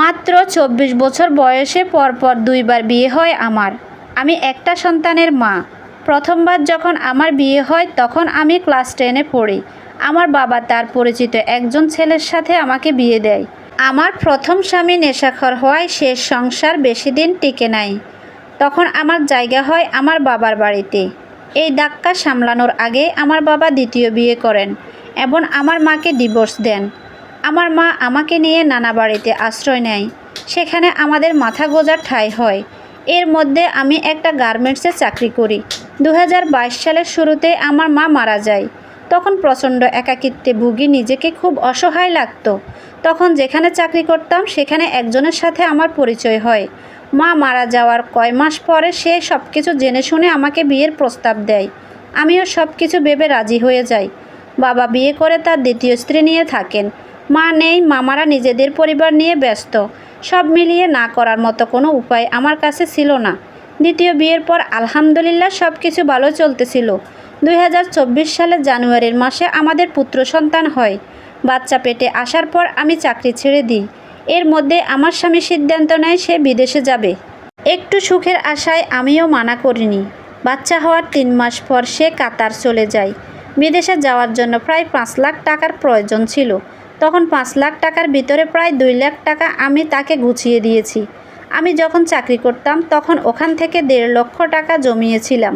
মাত্র চব্বিশ বছর বয়সে পরপর দুইবার বিয়ে হয় আমার। আমি একটা সন্তানের মা। প্রথমবার যখন আমার বিয়ে হয় তখন আমি ক্লাস টেনে পড়ি। আমার বাবা তার পরিচিত একজন ছেলের সাথে আমাকে বিয়ে দেয়। আমার প্রথম স্বামী নেশাখর হওয়ায় শেষ সংসার বেশি দিন টিকে নাই। তখন আমার জায়গা হয় আমার বাবার বাড়িতে। এই ধাক্কা সামলানোর আগে আমার বাবা দ্বিতীয় বিয়ে করেন এবং আমার মাকে ডিভোর্স দেন। আমার মা আমাকে নিয়ে নানা বাড়িতে আশ্রয় নেয়। সেখানে আমাদের মাথা গোজার ঠাঁই হয়। এর মধ্যে আমি একটা গার্মেন্টসে চাকরি করি। দু হাজার বাইশ সালের শুরুতে আমার মা মারা যায়। তখন প্রচণ্ড একাকিত্বে ভুগি, নিজেকে খুব অসহায় লাগতো। তখন যেখানে চাকরি করতাম, সেখানে একজনের সাথে আমার পরিচয় হয়। মা মারা যাওয়ার কয় মাস পরে সে সব কিছু জেনে শুনে আমাকে বিয়ের প্রস্তাব দেয়। আমিও সব কিছু ভেবে রাজি হয়ে যাই। বাবা বিয়ে করে তার দ্বিতীয় স্ত্রী নিয়ে থাকেন। মা নেই, মামারা নিজেদের পরিবার নিয়ে ব্যস্ত। সব মিলিয়ে না করার মতো কোনো উপায় আমার কাছে ছিল না। দ্বিতীয় বিয়ের পর আলহামদুলিল্লাহ সব কিছু ভালো চলতেছিল। দুই সালের জানুয়ারির মাসে আমাদের পুত্র সন্তান হয়। বাচ্চা পেটে আসার পর আমি চাকরি ছেড়ে দিই। এর মধ্যে আমার স্বামী সিদ্ধান্ত নেয় সে বিদেশে যাবে। একটু সুখের আশায় আমিও মানা করিনি। বাচ্চা হওয়ার তিন মাস পর সে কাতার চলে যায়। বিদেশে যাওয়ার জন্য প্রায় পাঁচ লাখ টাকার প্রয়োজন ছিল। তখন পাঁচ লাখ টাকার ভিতরে প্রায় দুই লাখ টাকা আমি তাকে গুছিয়ে দিয়েছি। আমি যখন চাকরি করতাম, তখন ওখান থেকে দেড় লক্ষ টাকা জমিয়েছিলাম।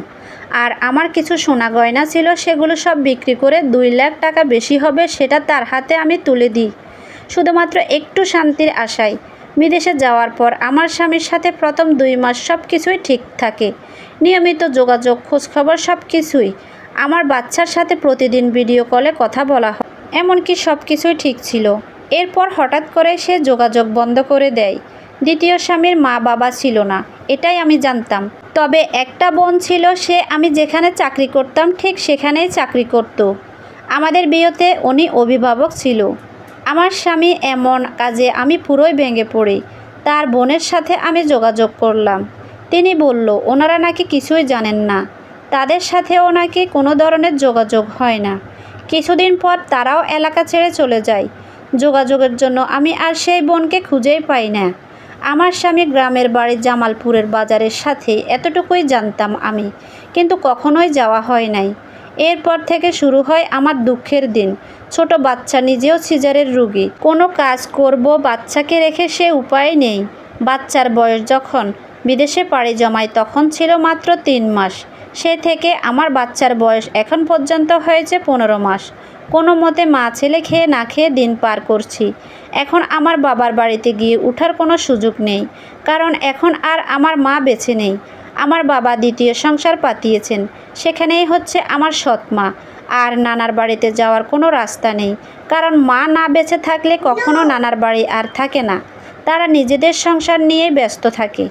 আর আমার কিছু সোনা গয়না ছিল, সেগুলো সব বিক্রি করে দুই লাখ টাকা বেশি হবে সেটা তার হাতে আমি তুলে দিই। শুধুমাত্র একটু শান্তির আশায়। বিদেশে যাওয়ার পর আমার স্বামীর সাথে প্রথম দুই মাস সব কিছুই ঠিক থাকে। নিয়মিত যোগাযোগ, খোঁজখবর সব কিছুই। আমার বাচ্চার সাথে প্রতিদিন ভিডিও কলে কথা বলা হয়। এমনকি সব কিছুই ঠিক ছিল। এরপর হঠাৎ করে সে যোগাযোগ বন্ধ করে দেয়। দ্বিতীয় স্বামীর মা বাবা ছিল না, এটাই আমি জানতাম। তবে একটা বোন ছিল, সে আমি যেখানে চাকরি করতাম, ঠিক সেখানেই চাকরি করত। আমাদের বিয়েতে উনি অভিভাবক ছিল। আমার স্বামী এমন কাজে আমি পুরোই ভেঙে পড়ি। তার বোনের সাথে আমি যোগাযোগ করলাম। তিনি বলল, ওনারা নাকি কিছুই জানেন না। তাদের সাথেও নাকি কোনো ধরনের যোগাযোগ হয় না। কিছুদিন পর তারাও এলাকা ছেড়ে চলে যায়। যোগাযোগের জন্য আমি আর সেই বোনকে খুঁজেই পাই না। আমার স্বামী গ্রামের বাড়ি জামালপুরের বাজারের সাথে এতটুকুই জানতাম আমি, কিন্তু কখনোই যাওয়া হয় নাই। এরপর থেকে শুরু হয় আমার দুঃখের দিন। ছোট বাচ্চা নিজেও সিজারের রুগী। কোনো কাজ করব বাচ্চাকে রেখে সে উপায় নেই। বাচ্চার বয়স যখন বিদেশে পাড়ি জমায় তখন ছিল মাত্র তিন মাস। সে থেকে আমার বাচ্চার বয়স এখন পর্যন্ত হয়েছে পনেরো মাস। কোনো মতে মা ছেলে খেয়ে না খেয়ে দিন পার করছি। এখন আমার বাবার বাড়িতে গিয়ে ওঠার কোনো সুযোগ নেই। কারণ এখন আর আমার মা বেছে নেই। আমার বাবা দ্বিতীয় সংসার পাতিয়েছেন। সেখানেই হচ্ছে আমার সৎ মা। আর নানার বাড়িতে যাওয়ার কোনো রাস্তা নেই। কারণ মা না বেঁচে থাকলে কখনো নানার বাড়ি আর থাকে না। তারা নিজেদের সংসার নিয়েই ব্যস্ত থাকে।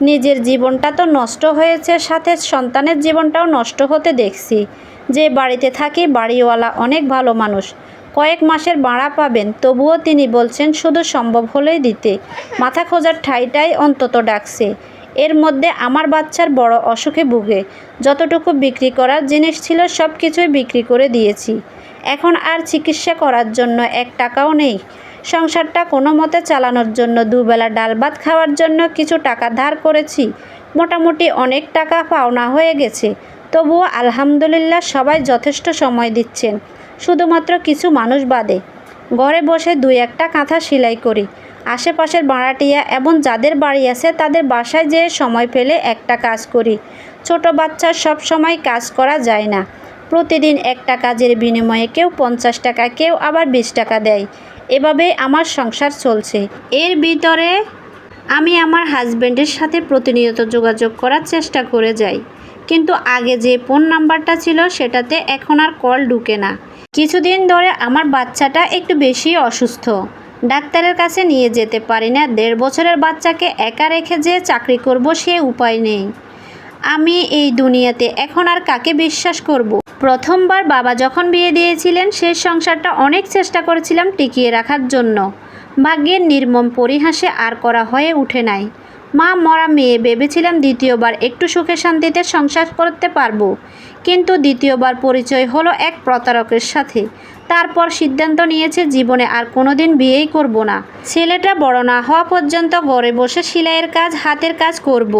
নিজের জীবনটা তো নষ্ট হয়েছে, সাথে সন্তানের জীবনটাও নষ্ট হতে দেখছি। যে বাড়িতে থাকি বাড়িওয়ালা অনেক ভালো মানুষ। কয়েক মাসের ভাড়া পাবেন, তবুও তিনি বলছেন শুধু সম্ভব হলেই দিতে। মাথা খোঁজার ঠাইটাই অন্তত ডাকছে। এর মধ্যে আমার বাচ্চার বড় অসুখে ভুগে। যতটুকু বিক্রি করার জিনিস ছিল সব কিছুই বিক্রি করে দিয়েছি। এখন আর চিকিৎসা করার জন্য এক টাকাও নেই। সংসারটা কোনো মতে চালানোর জন্য দুবেলা ডাল ভাত খাওয়ার জন্য কিছু টাকা ধার করেছি। মোটামুটি অনেক টাকা পাওনা হয়ে গেছে। তবুও আলহামদুলিল্লাহ সবাই যথেষ্ট সময় দিচ্ছেন। শুধুমাত্র কিছু মানুষ বাদে। ঘরে বসে দুই একটা কাঁথা সেলাই করি। আশেপাশের ভাড়াটিয়া এবং যাদের বাড়ি আছে তাদের বাসায় যেয়ে সময় পেলে একটা কাজ করি। ছোট বাচ্চার সব সময় কাজ করা যায় না। প্রতিদিন একটা কাজের বিনিময়ে কেউ পঞ্চাশ টাকা, কেউ আবার বিশ টাকা দেয়। এভাবে আমার সংসার চলছে। এর ভিতরে আমি আমার হাজব্যান্ডের সাথে প্রতিনিয়ত যোগাযোগ করার চেষ্টা করে যাই। কিন্তু আগে যে ফোন নাম্বারটা ছিল সেটাতে এখন আর কল ঢুকে না। কিছুদিন ধরে আমার বাচ্চাটা একটু বেশি অসুস্থ। ডাক্তারের কাছে নিয়ে যেতে পারি না। দেড় বছরের বাচ্চাকে একা রেখে যে চাকরি করব সে উপায় নেই। আমি এই দুনিয়াতে এখন আর কাকে বিশ্বাস করব। প্রথমবার বাবা যখন বিয়ে দিয়েছিলেন সে সংসারটা অনেক চেষ্টা করেছিলাম টিকিয়ে রাখার জন্য। ভাগ্যের নির্মম পরিহাসে আর করা হয়ে উঠে নাই। মা মরা মেয়ে ভেবেছিলাম দ্বিতীয়বার একটু সুখে শান্তিতে সংসার করতে পারব। কিন্তু দ্বিতীয়বার পরিচয় হলো এক প্রতারকের সাথে। তারপর সিদ্ধান্ত নিয়েছে, জীবনে আর কোনোদিন বিয়েই করব না। ছেলেটা বড় না হওয়া পর্যন্ত ঘরে বসে সেলাইয়ের কাজ, হাতের কাজ করব।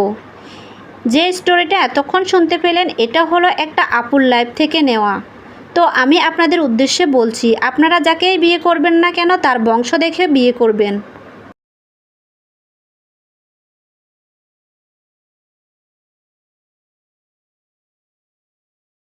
যে স্টোরিটা এতক্ষণ শুনতে পেলেন, এটা হলো একটা আপুর লাইফ থেকে নেওয়া। তো আমি আপনাদের উদ্দেশ্যে বলছি, আপনারা যাকেই বিয়ে করবেন না কেন, তার বংশ দেখে বিয়ে করবেন।